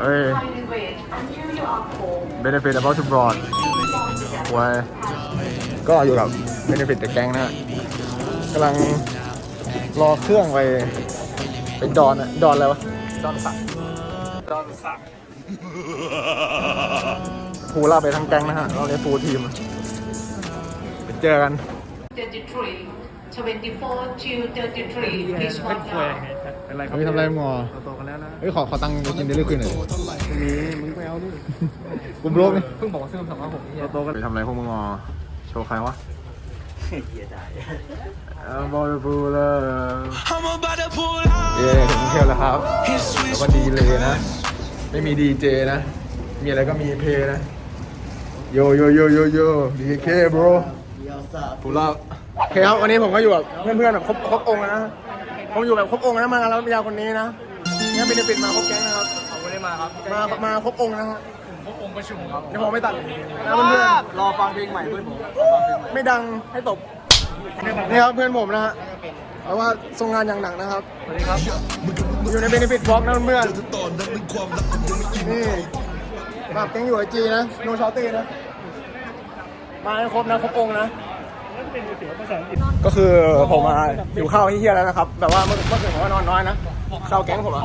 เอ้ย benefit about to broad ไว้ก็อยู่กับ benefit แต่แก๊งนะฮะกำลังรอเครื่องไปไปดอนอะดอนอะไรวะ ดอนสักดอนสักฟูล่าไปทั้งแก๊งนะฮะ เราเรียกฟูลทีม ไปเจอกัน 33, 24 to 33. Please walk down. เป็นไรครับเฮ้ยทำอะไรมึงอะโตกันแล้วนะเฮ้ยขอขอตังค์ไปกินเดลิเวอรี่หน่อยดิมีมึงไปเอาดิกูบล็อกนี่เพิ่งบอกว่าซื้อคำสั่งว่าผมนี่โตกันไปทำอะไรพวกมึงอะโชว์ใครวะเอาบอลบูเลอร์ I'm about to pull out. เย่ถึงกรุงเทพแล้วครับแล้วก็ดีเลยนะ ไม่มีดีเจนะ มีอะไรก็มีเพลย์นะ โยโยโยโยโยดีเคบร ฟูล่าโอเคครับวันนี้ผมก็อยู่กับเพื่อนๆแบบครบครบองค์นะผมอยู่แบบครบองค์นะมาแล้วยาวคนนี้นะงั้นเป็นปิดมาครบแก๊งนะครับผมไม่ได้มาครับมามาครบองค์นะฮะพบองค์ประชุมครับเดี๋ยวผมไม่ตัดนะเพื่อนรอฟังเพลงใหม่เพื่อนผมรอฟังเพลงใหม่ๆไม่ดังให้ตบนี่ครับเพื่อนผมนะฮะเพราะว่าทรงงานอย่างหนักนะครับสวัสดีครับอยู่ในเบนฟิตบล็อกนะเพื่อนๆนี่แบบยังอยู่ไอจีนะโนชอตตี้นะ มาให้ครบนะครบองค์นะก็คือผมมาอยู่ข้าวที่เฮียแล้วนะครับแบบว่าเมื่อเมื่อคืนผมก็นอนน้อยนะข้าวแก๊งผมอะ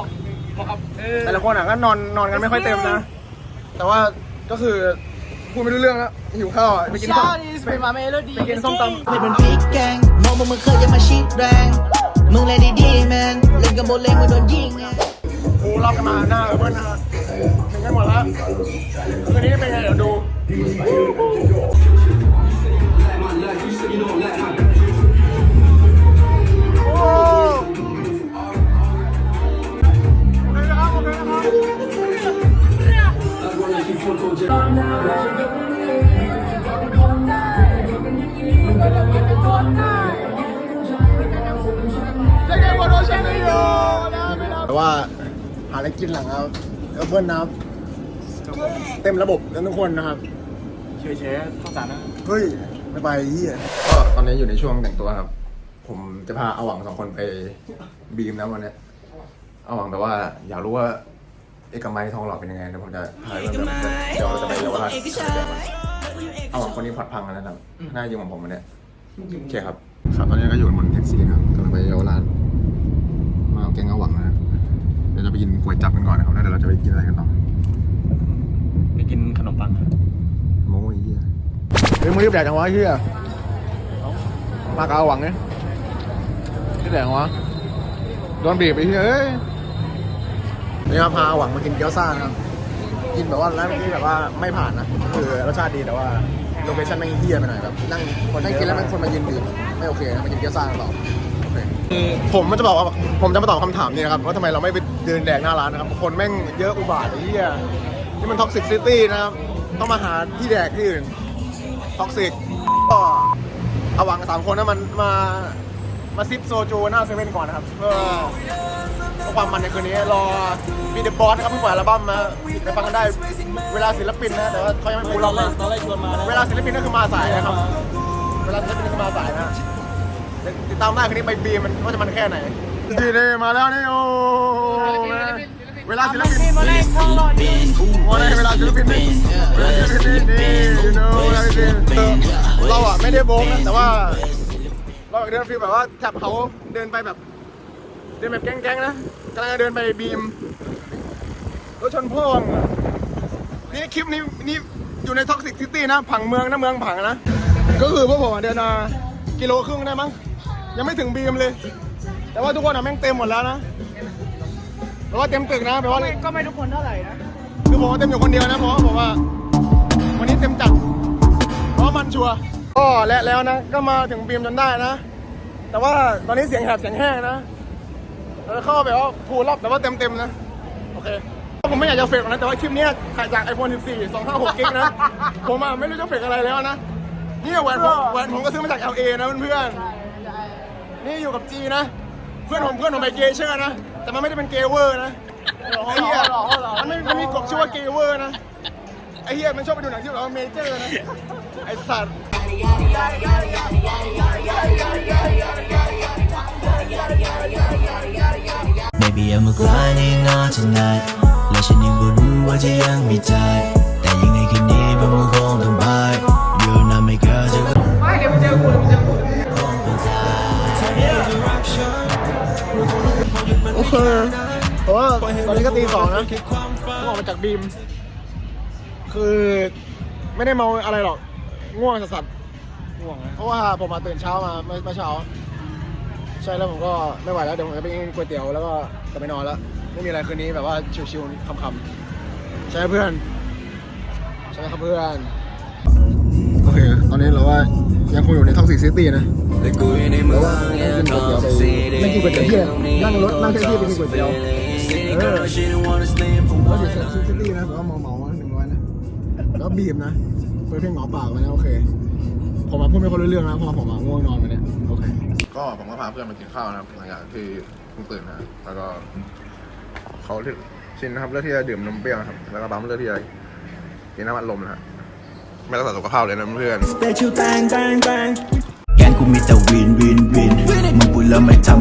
แต่ละคนอะก็นอนนอนกันไม่ค่อยเต็มนะ แต่ว่าก็คือพูดไม่รู้เรื่องแล้วหิวข้าวอะไปกินส้มไปไปกินส้มตำไม่เป็นพริกแกงมองว่ามึงเคยยังมาชิดแรงมึงเล่นดีๆแมนเล่นกับโบเล่มึงโดนยิงไงกูรอบกันมาหน้าเพื่อนนะ ถึงกันหมดแล้วคืนนี้เป็นไงเดี๋ยวดู โอ้โอเคนะครับโอเคนะครับแต่ว่าหาอะไรกินหลังครับ แล้วเพื่อนนะครับ เต็มระบบกันทุกคนนะครับเฉยเฉยข้าวสารนะเฮ้ยไม่ไปเฮียก็ตอนนี้อยู่ในช่วงแต่งตัวครับ ผมจะพาอาหวังสองคนไปบีมนะวันเนี้ยอาหวังแต่ว่าอยากรู้ว่าเอกมัยทองหล่อเป็นยังไงเดี๋ยวผมจะพาไปแบบเดี๋ยวเราจะไปเยาวราชอาหวังคนนี้พอดพังกันแล้วนะครับหน้ายิงของผมวันเนี้ยโอเคครับ ครับตอนนี้ก็อยู่บนแท็กซี่นะครับกำลังไปเยาวราชมาเอาแกงอาหวังนะเดี๋ยวจะไป กินก๋วยจับกันก่อนนะครับแล้วเดี๋ยวเราจะไปกินอะไรกันต่อไปกินขนมปังครับโม้ยเฮียเฮ้ยมึงรีบแดกจังวะเฮียมากเอาหวังเนี่ยรีบแดกจังวะโดนบีบไปเฮียเอ้ยนี่ครับพาหวังมากินเกี๊ยวซ่านะครับกินแบบว่าร้านเมื่อกี้แบบว่าไม่ผ่านนะคือรสชาติดีแต่ว่าโลเคชั่นแม่งเฮียไปหน่อยแบบนั่งนั่งกินแล้วแม่งคนมายืนดื่มไม่โอเคนะมากินเกี๊ยวซ่ากันต่อ โอเคผมมันจะบอกว่าผมจะมาตอบคำถามนี้นะครับว่าทำไมเราไม่ไปเดินแดกหน้าร้านนะครับ คนแม่งเยอะอุบาทไอ้เฮียนี่มันท็อกซิกซิตี้นะครับ ต้องมาหาที่แดกที่อื่นท็อกซิกก็เอาหวังสามคนนะมันมามาซิปโซจูหน้าเซเว่นก่อนนะครับเพื่อเพื่อความมันในคืนนี้รอมีเดอะบอสนะครับเพิ่งปล่อยอัลบั้มมาไปฟังกันได้เวลาศิลปินนะแต่ว่าเขายังไม่พูดเราเลยตอนแรกชวนมานะเวลาศิลปินก็คือมาสายนะครับ เวลาศิลปินก็คือมาสายนะ ติดตามได้คืนนี้ไปบีมันว่าจะมันแค่ไหนดีเลยมาแล้วนี่โอ้เวลาศิลปินวันนี้เวลาศิลปินนี่เวลาศิลปินนี่ you know เวลาศิลปินเราอะไม่ได้โบงนะแต่ว่า เราเดินฟีลแบบว่าแท็บเขาเดินไปแบบ เดินแบบแก๊งๆนะกำลังจะเดินไปบีมรถชนพ่วงอะนี่คลิปนี้นี่อยู่ในท็อกซิกซิตี้นะ ผังเมืองนะเมืองผังนะ ก็คือพวกผมอะเดินมากิโลครึ่งได้มั้ง ยังไม่ถึงบีมเลย แต่ว่าทุกคนอะแม่งเต็มหมดแล้วนะแปลว่าเต็มตึกนะแปลว่าก็ไม่ทุกคนเท่าไหร่นะคือผมว่าเต็มอยู่คนเดียวนะเพราะว่าผมว่า วันนี้เต็มจัดเพราะว่ามันชัวร์ก็และแล้วนะ ก็มาถึงบีมจนได้นะ แต่ว่าตอนนี้เสียงแหบเสียงแห้งนะเออเข้าแบบว่าพูดรอบแต่ว่าเต็มเต็มๆนะ โอเคผมไม่อยากจะเฟกนะ แต่ว่าคลิปเนี้ยถ่ายจาก iPhone 14 256กิกนะ ผมอะไม่รู้จะเฟกอะไรแล้วนะ นี่แหวนผมแหวนผมก็ซื้อมาจาก LA นะเพื่อนๆ นี่อยู่กับจีนะ เพื่อนผมเพื่อนผมไปเกย์เชอร์นะ แต่มันไม่ได้เป็นเกย์เวอร์นะไอ้เหี้ยมันไม่มันมีกบชื่อว่าเกย์เวอร์นะไอ้เหี้ยมันชอบไปดูหนังที่แบบว่าเมเจอร์นะไอ้สัตว์ Maybe I'm grinding on tonight และฉันยังบ่รู้ว่าจะยังม่ตา โอเคแต่ว่าตอนนี้ก็ตีสองนะผมออกมาจากบีม คือไม่ได้เมาอะไรหรอก ง่วงสัสๆง่วงนะเพราะว่าผมมาตื่นเช้ามาเมื่อเมื่อเช้า ใช่แล้วผมก็ไม่ไหวแล้วเดี๋ยวผมจะไปกินก๋วยเตี๋ยวแล้วก็จะไปนอนแล้วไม่มีอะไรคืนนี้แบบว่าชิวๆคำๆใช่ไหมเพื่อน ใช่ไหมครับเพื่อน โอเค ตอนนี้เราว่า ยังคงอยู่ในท็อกซิ c ซิตี้นะแต่กูอยู่ในเมืแต่องว่ากินก๋วยเตี๋ยวไปไม่กินก๋วยเตี๋ยวที่นั่งรถนั่งแท็กซี่ไปกินก๋วยเตี๋ยวเออผมก็อยู่เซ็นซิตี้นะแบบว่าเมาๆหนึ่งร้อยนะแล้วบีบนะเปิดเพลงหมอปากมานะโอเค ผมมาพูดไม่ค่อยรู้เรื่องนะเพราะว่าผมมาง่วงนอนมาเนี่ยโอเคก็ผมก็พาเพื่อนมากินข้าวนะครับหลังจากที่เพิ่งตื่นนะแล้วก็เขาชินนะครับเรื่องที่จะดื่มนมเปรี้ยวนะครับแล้วก็บัมเรื่องที่จะกินน้ำอัดลมนะฮะ ไม่รักษาสุขภาพเลยนะเพื่อน แต่ชิวแตงแตงแตงแกงกูมีแต่วินวินวินมึงพูดแล้วไม่ทำ